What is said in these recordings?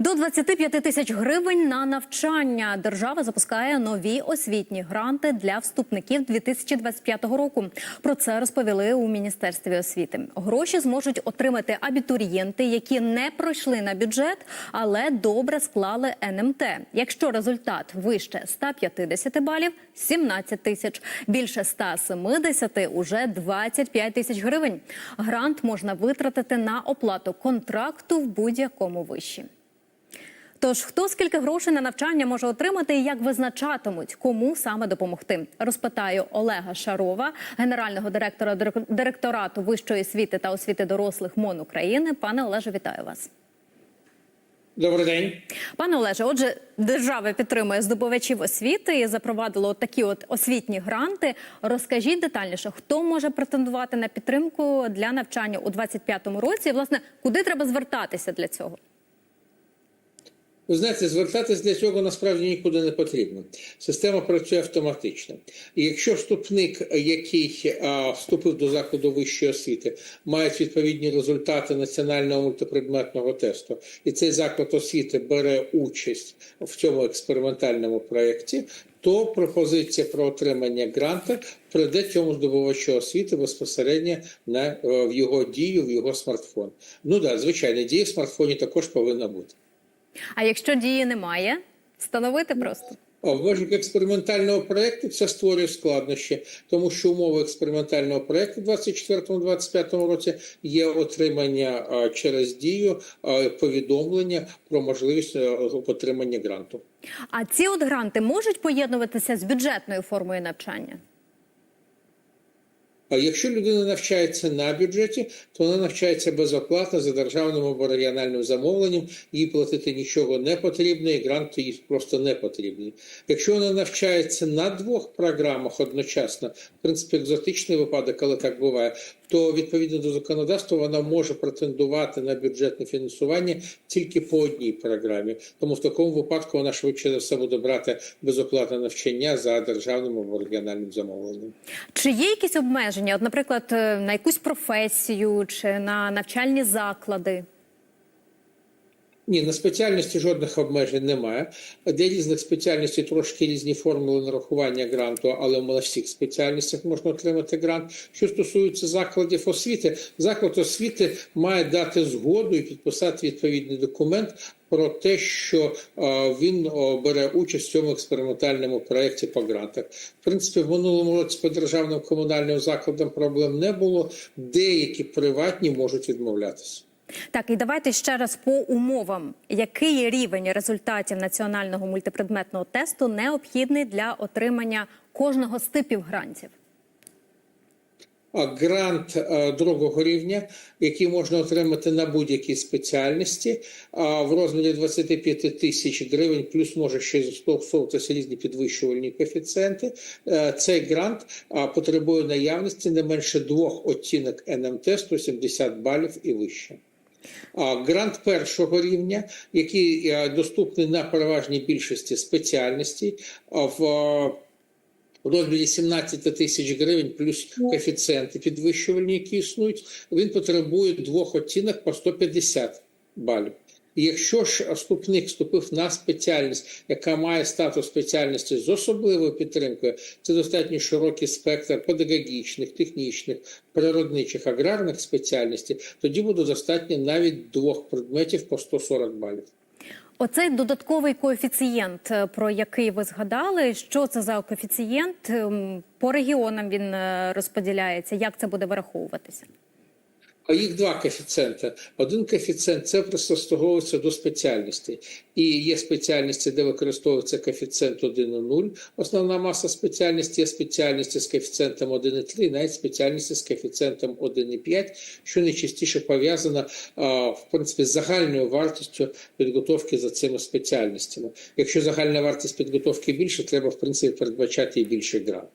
До 25 тисяч гривень на навчання держава запускає нові освітні гранти для вступників 2025 року. Про це розповіли у міністерстві освіти. Гроші зможуть отримати абітурієнти, які не пройшли на бюджет, але добре склали НМТ. Якщо результат вище 150 балів – 17 тисяч, більше 170 – уже 25 тисяч гривень. Грант можна витратити на оплату контракту в будь-якому виші. Тож хто скільки грошей на навчання може отримати і як визначатимуть, кому саме допомогти? Розпитаю Олега Шарова, генерального директора дирек- директорату вищої освіти та освіти дорослих МОН України. Пане Олеже, вітаю вас. Добрий день. Пане Олеже, отже, держава підтримує здобувачів освіти і запровадила от такі от освітні гранти. Розкажіть детальніше, хто може претендувати на підтримку для навчання у 2025 році? І, власне, куди треба звертатися для цього? Ви знаєте, звертатись для цього насправді нікуди не потрібно. Система працює автоматично. І якщо вступник, який а, вступив до закладу вищої освіти, має відповідні результати національного мультипредметного тесту, і цей заклад освіти бере участь в цьому експериментальному проєкті, то пропозиція про отримання гранта прийде цьому здобувачу освіти безпосередньо на е, в його дію, в його смартфон. Ну да, звичайно, дія в смартфоні також повинна бути. А якщо дії немає, встановити просто. А в межах експериментального проєкту це створює складнощі, тому що умови експериментального проєкту у 2024-2025 році є отримання а, через дію а, повідомлення про можливість а, отримання гранту. А ці от гранти можуть поєднуватися з бюджетною формою навчання? А якщо людина навчається на бюджеті, то вона навчається безоплатно за державним або регіональним замовленням, їй платити нічого не потрібно, і грант їй просто не потрібний. Якщо вона навчається на двох програмах одночасно, в принципі, екзотичний випадок, але так буває, то відповідно до законодавства вона може претендувати на бюджетне фінансування тільки по одній програмі. Тому в такому випадку вона швидше за все буде брати безоплатне навчання за державним або регіональним замовленням. Чи є якісь обмеження, от, наприклад, е, на якусь професію чи на навчальні заклади? Ні, на спеціальності жодних обмежень немає. Для різних спеціальностей трошки різні формули нарахування гранту, але на всіх спеціальностях можна отримати грант. Що стосується закладів освіти, заклад освіти має дати згоду і підписати відповідний документ. Про те, що він бере участь в цьому експериментальному проєкті по грантах, в принципі, в минулому році по державним комунальним закладам проблем не було. Деякі приватні можуть відмовлятися. Так, і давайте ще раз по умовам. Який рівень результатів національного мультипредметного тесту необхідний для отримання кожного з типів грантів? Грант е, другого рівня, який можна отримати на будь-якій спеціальності, в розмірі 25 тисяч гривень, плюс може ще застосовуватися різні підвищувальні коефіцієнти. Е, Цей грант потребує наявності не менше двох оцінок НМТ 170 балів і вище. Грант першого рівня, який е, доступний на переважній більшості спеціальностей, в е, розмірі 17 тисяч гривень плюс коефіцієнти підвищувальні, які існують, він потребує двох оцінок по 150 балів. Якщо ж вступник вступив на спеціальність, яка має статус спеціальності з особливою підтримкою, це достатньо широкий спектр педагогічних, технічних, природничих, аграрних спеціальностей, тоді буде достатньо навіть двох предметів по 140 балів. Оцей додатковий коефіцієнт, е, про який ви згадали, що це за коефіцієнт? Ем, По регіонам він е, розподіляється. Як це буде вираховуватися? А їх два коефіцієнти. Один коефіцієнт це пристосовується до спеціальностей. І є спеціальності, де використовується коефіцієнт 1,0. Основна маса спеціальності є спеціальності з коефіцієнтом 1,3, навіть спеціальності з коефіцієнтом 1,5, що найчастіше пов'язано в принципі з загальною вартістю підготовки за цими спеціальностями. Якщо загальна вартість підготовки більше, треба в принципі передбачати і більше грант.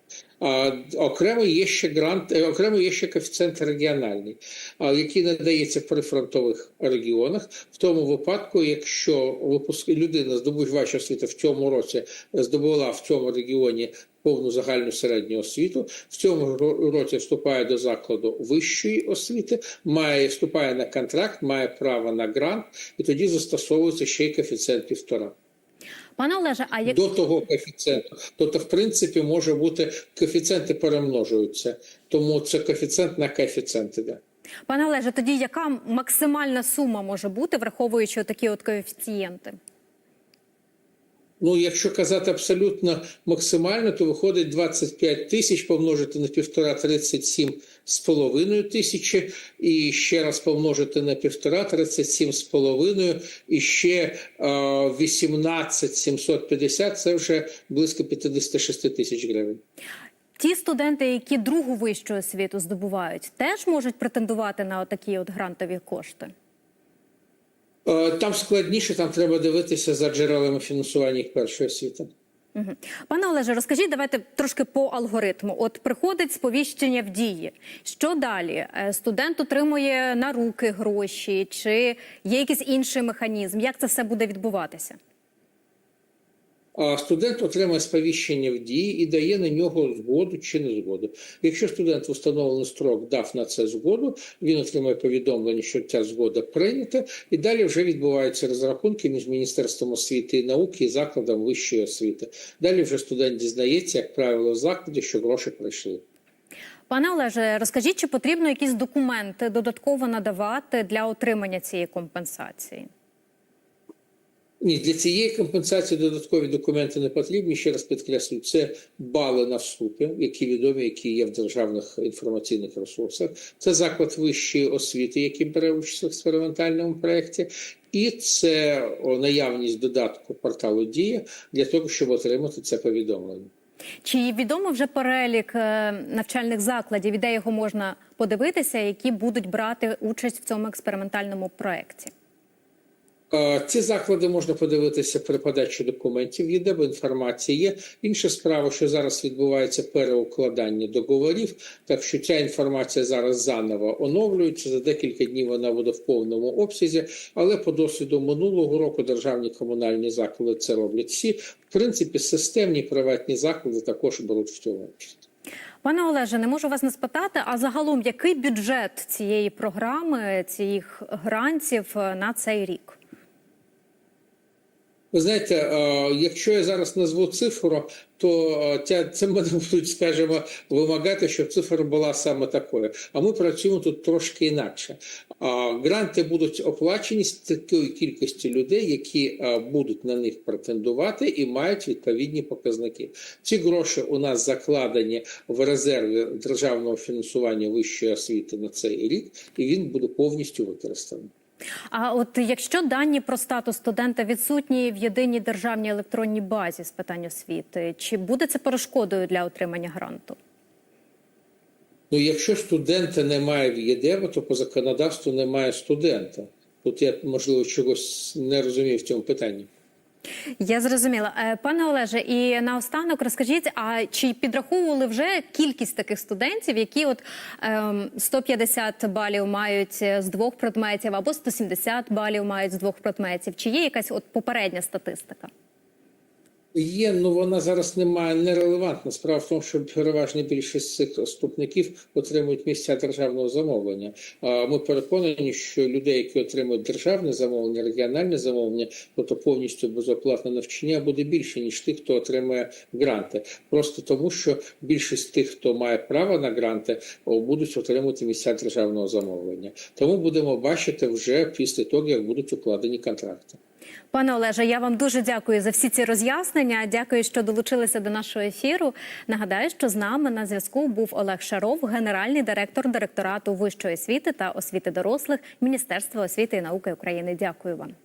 Окремо є ще грант, е, окремо є ще коефіцієнт регіональний, який надається в прифронтових регіонах. В тому випадку, якщо випуск людина здобувач освіти в цьому році здобула в цьому регіоні повну загальну середню освіту. В цьому році вступає до закладу вищої освіти, має вступає на контракт, має право на грант, і тоді застосовується ще й коефіцієнт півтора. Пане Олеже, а як До того коефіцієнту. Тобто, в принципі, може бути коефіцієнти перемножуються, тому це коефіцієнт на коефіцієнт іде. Пане Олеже, тоді яка максимальна сума може бути, враховуючи такі от коефіцієнти? Ну, якщо казати абсолютно максимально, то виходить 25 тисяч помножити на півтора 37 з половиною тисячі, і ще раз помножити на півтора 37 з половиною, і ще е, 18 750 – це вже близько 56 тисяч гривень. Ті студенти, які другу вищу освіту здобувають, теж можуть претендувати на такі от грантові кошти. Е, Там складніше, там треба дивитися за джерелами фінансування їх першої освіти. Пане Олеже, розкажіть, давайте трошки по алгоритму. От приходить сповіщення в дії. Що далі? Е, Студент отримує на руки гроші, чи є якийсь інший механізм? Як це все буде відбуватися? Студент отримає сповіщення в дії і дає на нього згоду чи не згоду. Якщо студент в установлений строк дав на це згоду, він отримає повідомлення, що ця згода прийнята, і далі вже відбуваються розрахунки між Міністерством освіти і науки і закладом вищої освіти. Далі вже студент дізнається, як правило, в закладі, що гроші прийшли. Пане Олеже, розкажіть, чи потрібно якісь документи додатково надавати для отримання цієї компенсації? Ні, для цієї компенсації додаткові документи не потрібні. Ще раз підкреслюю, це бали на вступі, які відомі, які є в державних інформаційних ресурсах. Це заклад вищої освіти, який бере участь в експериментальному проєкті, і це наявність додатку порталу Дія для того, щоб отримати це повідомлення. Чи відомо вже перелік е, навчальних закладів, і де його можна подивитися, які будуть брати участь в цьому експериментальному проєкті? Ці заклади можна подивитися при подачі документів, є де б інформація є. Інша справа, що зараз відбувається переукладання договорів, так що ця інформація зараз заново оновлюється. За декілька днів вона буде в повному обсязі. Але по досвіду минулого року державні комунальні заклади це роблять всі. В принципі, системні приватні заклади також беруть в цьому участь. Пане Олеже, не можу вас не спитати. А загалом, який бюджет цієї програми, цих грантів на цей рік? Ви знаєте, е, якщо я зараз назву цифру, то е, це мене будуть, скажімо, вимагати, щоб цифра була саме такою. А ми працюємо тут трошки інакше. Гранти будуть оплачені з такої кількості людей, які е, будуть на них претендувати і мають відповідні показники. Ці гроші у нас закладені в резерві державного фінансування вищої освіти на цей рік, і він буде повністю використаний. А от якщо дані про статус студента відсутні в єдиній державній електронній базі з питань освіти, чи буде це перешкодою для отримання гранту? Ну, якщо студента немає в ЄДЕВ, то по законодавству немає студента. Тут я, можливо, чогось не розумію в цьому питанні. Я зрозуміла. Е, Пане Олеже, і наостанок розкажіть, а чи підраховували вже кількість таких студентів, які от ем, 150 балів мають з двох предметів або 170 балів мають з двох предметів? Чи є якась от попередня статистика? Є, ну вона зараз немає нерелевантна. Справа в тому, що переважна більшість цих вступників отримують місця державного замовлення. Ми переконані, що людей, які отримують державне замовлення, регіональне замовлення, тобто повністю безоплатне навчання, буде більше ніж тих, хто отримує гранти. Просто тому, що більшість тих, хто має право на гранти, будуть отримувати місця державного замовлення. Тому будемо бачити вже після того, як будуть укладені контракти. Пане Олеже, я вам дуже дякую за всі ці роз'яснення. Дякую, що долучилися до нашого ефіру. Нагадаю, що з нами на зв'язку був Олег Шаров, генеральний директор директорату вищої освіти та освіти дорослих Міністерства освіти і науки України. Дякую вам.